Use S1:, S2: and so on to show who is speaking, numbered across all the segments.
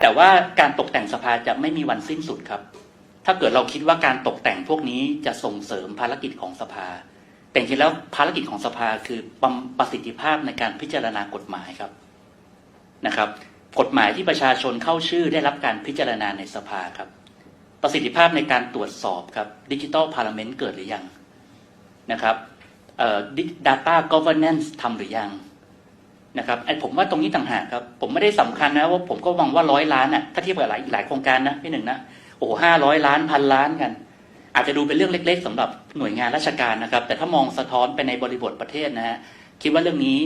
S1: แต่ว่าการตกแต่งสภาจะไม่มีวันสิ้นสุดครับ ถ้าเกิดเราคิดว่าการตกแต่งพวกนี้จะส่งเสริมภารกิจของสภา แต่จริงแล้วภารกิจของสภาคือประประสิทธิภาพในการพิจารณากฎหมายครับนะครับ กฎหมายที่ประชาชนเข้าชื่อได้รับการพิจารณาในสภาครับ ประสิทธิภาพในการตรวจสอบครับดิจิ t a ลพาร์เมนต์เกิดหรือยังนะครับเอ่อ data governance ทำหรือยัง นะครับไอ้ผมว่าตรงนี้ต่างหากครับ ผมไม่ได้สำคัญนะว่าผมก็มองว่าร้อยล้านอะถ้าเทียบกับหลายหลายโครงการนะพี่หนึ่งนะโอ้ห้าร้อยล้านพันล้านกัน อาจจะดูเป็นเรื่องเล็ก ๆสำหรับหน่วยงานราชการนะครับ แต่ถ้ามองสะท้อนไปในบริบทประเทศนะฮะคิดว่าเรื่องนี้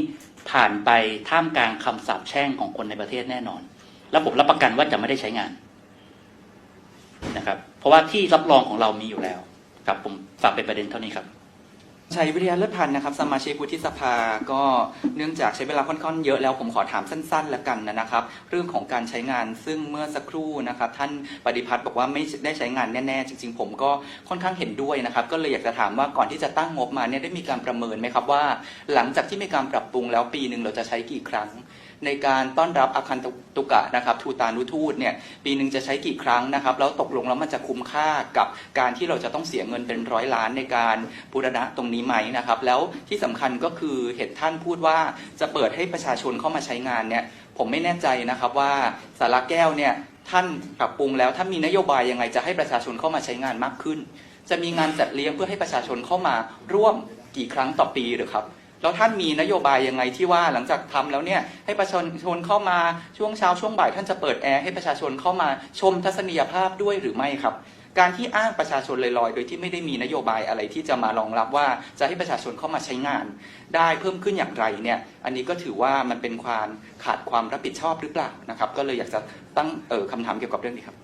S1: ผ่านไปท่ามกลางคำสาปแช่งของคนในประเทศแน่นอน แล้วผมรับประกันว่าจะไม่ได้ใช้งานนะครับ เพราะว่าที่รับรองของเรามีอยู่แล้วครับผมฝากเป็นประเด็นเท่านี้ครับ
S2: ชัยวิทยาเลิศพันธ์นะครับ สมาชิกวุฒิสภาก็เนื่องจากใช้เวลาค่อนข้างเยอะแล้วผมขอถามสั้นๆ แล้วกันนะครับ เรื่องของการใช้งานซึ่งเมื่อสักครู่นะครับ ท่านปฏิพัฒน์บอกว่าไม่ได้ใช้งานแน่ๆ จริง ๆ ผมก็ค่อนข้างเห็นด้วยนะครับ ก็เลยอยากจะถามว่าก่อนที่จะตั้งงบมาเนี่ยได้มีการประเมินไหมครับว่า หลังจากที่มีการปรับปรุงแล้วปีหนึ่งเราจะใช้กี่ครั้ง ในการต้อนรับอาคันตุกะนะครับทูตานุทูตเนี่ยปีหนึ่งจะใช้กี่ครั้งนะครับแล้วตกลงแล้วมันจะคุ้มค่ากับการที่เราจะต้องเสียเงินเป็นร้อยล้านในการบูรณะตรงนี้ไหมนะครับ แล้วที่สำคัญก็คือเห็นท่านพูดว่าจะเปิดให้ประชาชนเข้ามาใช้งานเนี่ยผมไม่แน่ใจนะครับว่าสาระแก้วเนี่ยท่านปรับปรุงแล้วถ้ามีนโยบายยังไงจะให้ประชาชนเข้ามาใช้งานมากขึ้น จะมีงานจัดเลี้ยงเพื่อให้ประชาชนเข้ามาร่วมกี่ครั้งต่อปีหรือครับ แล้วท่านมีนโยบายยังไงที่ว่าหลังจากทำแล้วเนี่ยให้ประชาชนเข้ามาช่วงเช้าช่วงบ่ายท่านจะเปิดแอร์ให้ประชาชนเข้ามาชมทัศนียภาพด้วยหรือไม่ครับ การที่อ้างประชาชนลอยๆ โดยที่ไม่ได้มีนโยบายอะไรที่จะมารองรับว่าจะให้ประชาชนเข้ามาใช้งาน ได้เพิ่มขึ้นอย่างไรเนี่ยอันนี้ก็ถือว่ามันเป็นความขาดความรับผิดชอบหรือเปล่านะครับ ก็เลยอยากจะตั้งเอ่อคำถามเกี่ยวกับเรื่องนี้ครับ